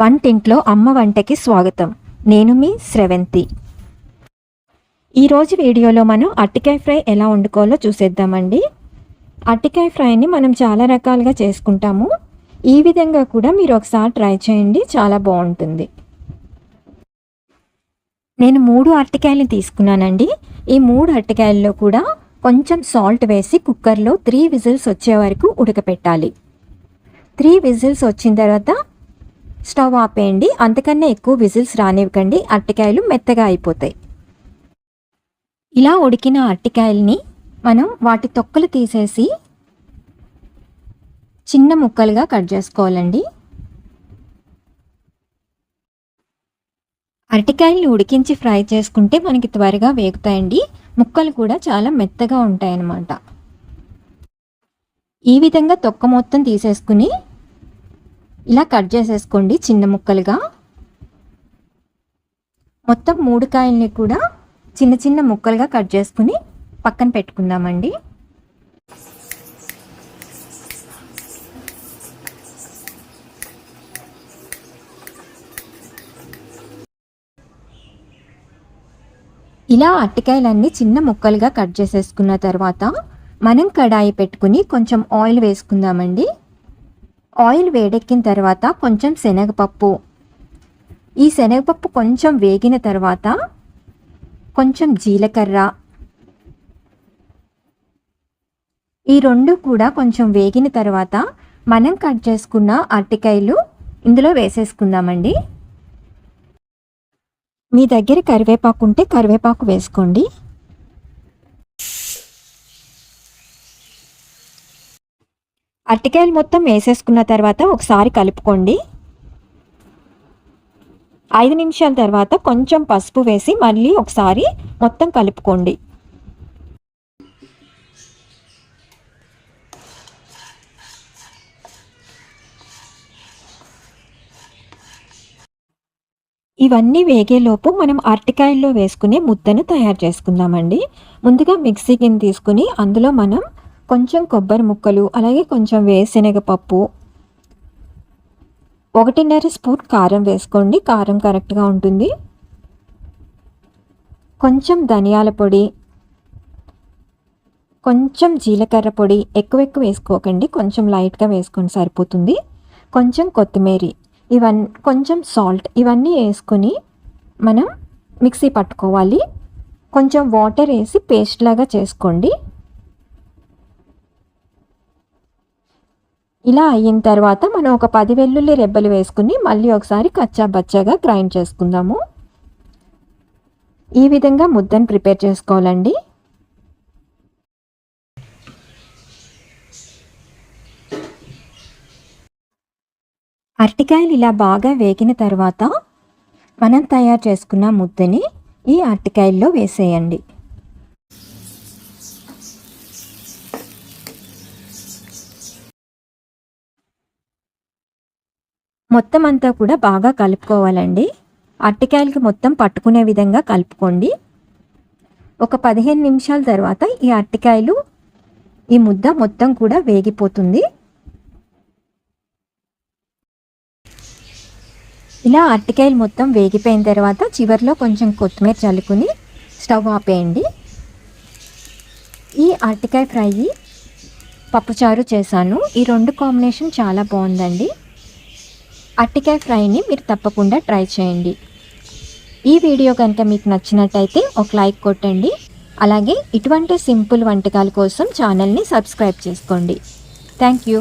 వంటింట్లో అమ్మ వంటకి స్వాగతం. నేను మీ శ్రవంతి ఈరోజు వీడియోలో మనం అట్టికాయ ఫ్రై ఎలా వండుకోవాలో చూసేద్దామండి. అట్టికాయ ఫ్రైని మనం చాలా రకాలుగా చేసుకుంటాము. ఈ విధంగా కూడా మీరు ఒకసారి ట్రై చేయండి చాలా బాగుంటుంది. నేను మూడు అరటికాయలు తీసుకున్నానండి. ఈ మూడు అరటికాయల్లో కూడా కొంచెం సాల్ట్ వేసి కుక్కర్లో త్రీ విజిల్స్ వచ్చే వరకు ఉడకపెట్టాలి. త్రీ విజిల్స్ వచ్చిన తర్వాత స్టవ్ ఆపేయండి. అంతకన్నా ఎక్కువ విజిల్స్ రానివ్వకండి. అరటికాయలు మెత్తగా అయిపోతాయి. ఇలా ఉడికిన అరటికాయల్ని మనం వాటి తొక్కలు తీసేసి చిన్న ముక్కలుగా కట్ చేసుకోవాలండి. అరటికాయలు ఉడికించి ఫ్రై చేసుకుంటే మనకి త్వరగా వేగుతాయండి. ముక్కలు కూడా చాలా మెత్తగా ఉంటాయన్నమాట. ఈ విధంగా తొక్క మొత్తం తీసేసుకుని ఇలా కట్ చేసేసుకోండి చిన్న ముక్కలుగా. మొత్తం మూడు కాయల్ని కూడా చిన్న చిన్న ముక్కలుగా కట్ చేసుకుని పక్కన పెట్టుకుందామండి. ఇలా అరటికాయలన్నీ చిన్న ముక్కలుగా కట్ చేసేసుకున్న తర్వాత మనం కడాయి పెట్టుకుని కొంచెం ఆయిల్ వేసుకుందామండి. ఆయిల్ వేడెక్కిన తర్వాత కొంచెం శనగపప్పు. ఈ శనగపప్పు కొంచెం వేగిన తర్వాత కొంచెం జీలకర్ర. ఈ రెండు కూడా కొంచెం వేగిన తర్వాత మనం కట్ చేసుకున్న అరటికాయలు ఇందులో వేసేసుకుందామండి. మీ దగ్గర కరివేపాకు ఉంటే కరివేపాకు వేసుకోండి. అరటికాయలు మొత్తం వేసేసుకున్న తర్వాత ఒకసారి కలుపుకోండి. ఐదు నిమిషాల తర్వాత కొంచెం పసుపు వేసి మళ్ళీ ఒకసారి మొత్తం కలుపుకోండి. ఇవన్నీ వేగేలోపు మనం అరటికాయల్లో వేసుకునే ముద్దను తయారు చేసుకుందామండి. ముందుగా మిక్సీ గిన్నె తీసుకుని అందులో మనం కొంచెం కొబ్బరి ముక్కలు అలాగే కొంచెం వేరుశనగపప్పు. ఒకటిన్నర స్పూన్ కారం వేసుకోండి. కారం కరెక్ట్గా ఉంటుంది. కొంచెం ధనియాల పొడి కొంచెం జీలకర్ర పొడి ఎక్కువ ఎక్కువ వేసుకోకండి. కొంచెం లైట్గా వేసుకొని సరిపోతుంది. కొంచెం కొత్తిమీర ఇవన్నీ కొంచెం సాల్ట్ ఇవన్నీ వేసుకొని మనం మిక్సీ పట్టుకోవాలి. కొంచెం వాటర్ వేసి పేస్ట్ లాగా చేసుకోండి. ఇలా అయిన తర్వాత మనం ఒక పది వెల్లుల్లి రెబ్బలు వేసుకుని మళ్ళీ ఒకసారి కచ్చా బచ్చాగా గ్రైండ్ చేసుకుందాము. ఈ విధంగా ముద్దను ప్రిపేర్ చేసుకోవాలండి. అరటికాయలు ఇలా బాగా వేగిన తర్వాత మనం తయారు చేసుకున్న ముద్దని ఈ అరటికాయల్లో వేసేయండి. మొత్తం అంతా కూడా బాగా కలుపుకోవాలండి. అరటికాయలకి మొత్తం పట్టుకునే విధంగా కలుపుకోండి. ఒక పదిహేను నిమిషాల తర్వాత ఈ అరటికాయలు ఈ ముద్ద మొత్తం కూడా వేగిపోతుంది. ఇలా అరటికాయలు మొత్తం వేగిపోయిన తర్వాత చివరిలో కొంచెం కొత్తిమీర చల్లుకుని స్టవ్ ఆపేయండి. ఈ అరటికాయ ఫ్రై పప్పుచారు చేశాను. ఈ రెండు కాంబినేషన్ చాలా బాగుందండి. అట్టికాయ ఫ్రైని మీరు తప్పకుండా ట్రై చేయండి. ఈ వీడియో కనుక మీకు నచ్చినట్టయితే ఒక లైక్ కొట్టండి. అలాగే ఇటువంటి సింపుల్ వంటకాల కోసం ఛానల్ని సబ్స్క్రైబ్ చేసుకోండి. Thank you.